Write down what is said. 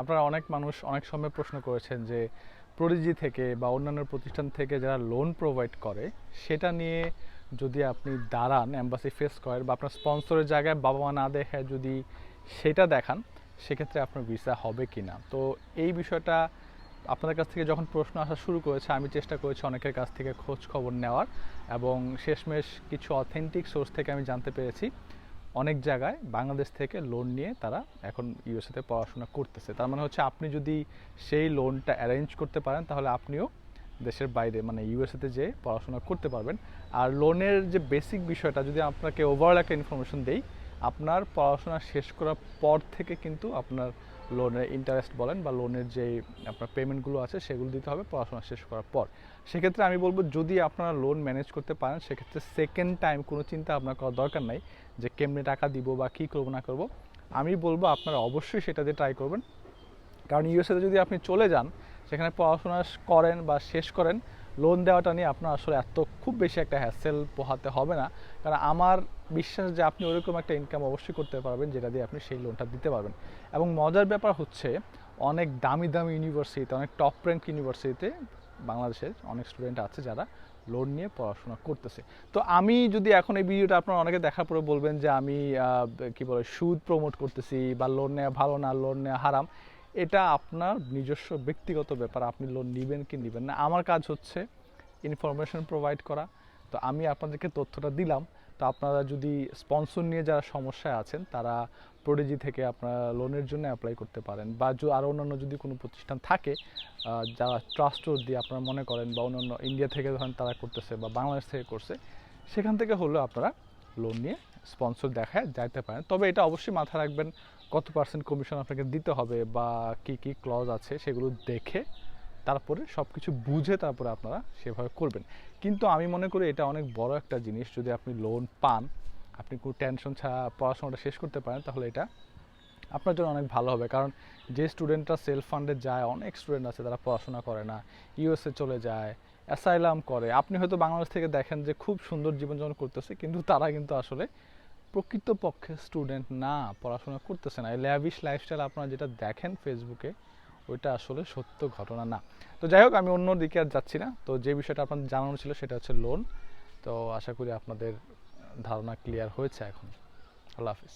আপনারা অনেক মানুষ অনেক সময় প্রশ্ন করেছেন যে প্রডিজি থেকে বা অন্যান্য প্রতিষ্ঠান থেকে যারা লোন প্রোভাইড করে, সেটা নিয়ে যদি আপনি দাঁড়ান অ্যাম্বাসি ফেস করেন বা আপনার স্পন্সরের জায়গায় বাবা মা না দেখে যদি সেটা দেখান, সেক্ষেত্রে আপনার ভিসা হবে কি না? তো এই বিষয়টা আপনাদের কাছ থেকে যখন প্রশ্ন আসা শুরু করেছে, আমি চেষ্টা করেছি অনেকের কাছ থেকে খোঁজ খবর নেওয়ার এবং শেষমেশ কিছু অথেন্টিক সোর্স থেকে আমি জানতে পেরেছি। অনেক জায়গায় বাংলাদেশ থেকে লোন নিয়ে তারা এখন ইউএসএতে পড়াশোনা করতেছে। তার মানে হচ্ছে আপনি যদি সেই লোনটা অ্যারেঞ্জ করতে পারেন, তাহলে আপনিও দেশের বাইরে মানে ইউএসএতে যেয়ে পড়াশোনা করতে পারবেন। আর লোনের যে বেসিক বিষয়টা, যদি আপনাকে ওভারঅল একটা ইনফরমেশন দেই, আপনার পড়াশোনা শেষ করার পর থেকে কিন্তু আপনার লোনের ইন্টারেস্ট বলেন বা লোনের যে আপনার পেমেন্টগুলো আছে, সেগুলো দিতে হবে, পড়াশোনা শেষ করার পর। সেক্ষেত্রে আমি বলব, যদি আপনারা লোন ম্যানেজ করতে পারেন, সেক্ষেত্রে সেকেন্ড টাইম কোনো চিন্তা আপনার করার দরকার নাই যে কেমনে টাকা দিব বা কী করব না করব। আমি বলব, আপনারা অবশ্যই সেটা দিয়ে ট্রাই করবেন। কারণ ইউএসএতে যদি আপনি চলে যান, সেখানে পড়াশোনা করেন বা শেষ করেন লোন দেওয়াটা নিয়ে আপনার আসলে এত খুব বেশি একটা হ্যাসেল পোহাতে হবে না। কারণ আমার বিশ্বাস যে আপনি ওরকম একটা ইনকাম অবশ্যই করতে পারবেন, যেটা দিয়ে আপনি সেই লোনটা দিতে পারবেন। এবং মজার ব্যাপার হচ্ছে, অনেক দামি দামি ইউনিভার্সিটিতে অনেক টপ র্যাঙ্ক ইউনিভার্সিটিতে বাংলাদেশের অনেক স্টুডেন্ট আছে যারা লোন নিয়ে পড়াশোনা করতেছে। তো আমি যদি এখন এই ভিডিওটা আপনার অনেকে দেখার পরে বলবেন যে আমি কি বলে, সুদ প্রমোট করতেছি বা লোন নেওয়া ভালো না লোন নেওয়া হারাম এটা আপনার নিজস্ব ব্যক্তিগত ব্যাপার। আপনি লোন নেবেন কি নেবেন না। আমার কাজ হচ্ছে ইনফরমেশন প্রোভাইড করা। তো আমি আপনাদেরকে তথ্যটা দিলাম। তো আপনারা যদি স্পন্সর নিয়ে যারা সমস্যায় আছেন, তারা প্রোডিজি থেকে আপনারা লোনের জন্য অ্যাপ্লাই করতে পারেন। বা আরও অন্যান্য যদি কোনো প্রতিষ্ঠান থাকে যারা ট্রাস্ট দিয়ে আপনারা মনে করেন বা অন্যান্য ইন্ডিয়া থেকে ধরেন তারা করতেছে বা বাংলাদেশ থেকে করছে, সেখান থেকে হলেও আপনারা লোন নিয়ে স্পন্সর দেখায় যাইতে পারেন। তবে এটা অবশ্যই মাথায় রাখবেন কত পার্সেন্ট কমিশন আপনাকে দিতে হবে বা কি কি ক্লজ আছে সেগুলো দেখে তারপরে সব কিছু বুঝে তারপরে আপনারা সেভাবে করবেন। কিন্তু আমি মনে করি এটা অনেক বড় একটা জিনিস, যদি আপনি লোন পান, আপনি কোনো টেনশন ছাড়া পড়াশোনাটা শেষ করতে পারেন, তাহলে এটা আপনার জন্য অনেক ভালো হবে। কারণ যে স্টুডেন্টরা সেলফ ফান্ডে যায়, অনেক স্টুডেন্ট আছে তারা পড়াশোনা করে না ইউএসএ চলে যায় অ্যাসাইলাম করে। আপনি হয়তো বাংলাদেশ থেকে দেখেন যে খুব সুন্দর জীবনযাপন করতেছে, কিন্তু তারা কিন্তু আসলে প্রকৃতপক্ষে স্টুডেন্ট না, পড়াশোনা করতেছে না। এই ল্যাভিশ লাইফস্টাইল আপনারা যেটা দেখেন ফেসবুকে ওইটা আসলে সত্য ঘটনা না। তো যাই হোক, আমি অন্য দিকে আর যাচ্ছি না। তো যে বিষয়টা আপনাদের জানানো ছিল, সেটা হচ্ছে লোন তো আশা করি আপনাদের ধারণা ক্লিয়ার হয়েছে এখন। আল্লাহ হাফিজ।